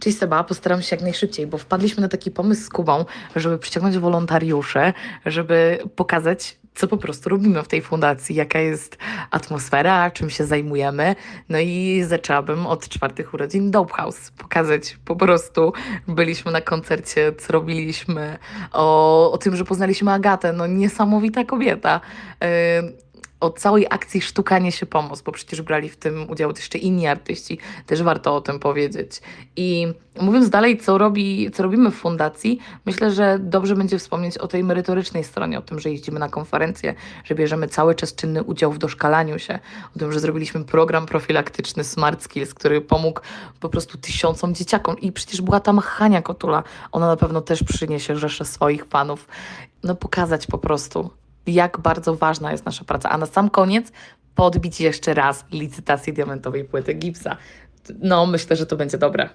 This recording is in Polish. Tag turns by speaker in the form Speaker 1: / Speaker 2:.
Speaker 1: Cześć Seba, postaram się jak najszybciej, bo wpadliśmy na taki pomysł z Kubą, żeby przyciągnąć wolontariuszy, żeby pokazać, co po prostu robimy w tej fundacji, jaka jest atmosfera, czym się zajmujemy. No i zaczęłabym od czwartych urodzin Dope House, pokazać po prostu. Byliśmy na koncercie, co robiliśmy, o, o tym, że poznaliśmy Agatę, no niesamowita kobieta. Yy, o całej akcji Sztuka Niesie Pomoc, bo przecież brali w tym udział jeszcze inni artyści, też warto o tym powiedzieć. I mówiąc dalej, co, robi, co robimy w fundacji, myślę, że dobrze będzie wspomnieć o tej merytorycznej stronie, o tym, że jeździmy na konferencje, że bierzemy cały czas czynny udział w doszkalaniu się, o tym, że zrobiliśmy program profilaktyczny Smart Skills, który pomógł po prostu tysiącom dzieciakom i przecież była tam Hania Kotula, ona na pewno też przyniesie rzeszę swoich fanów. No pokazać po prostu, jak bardzo ważna jest nasza praca. A na sam koniec podbić jeszcze raz licytację diamentowej płyty gipsa. No, myślę, że to będzie dobre.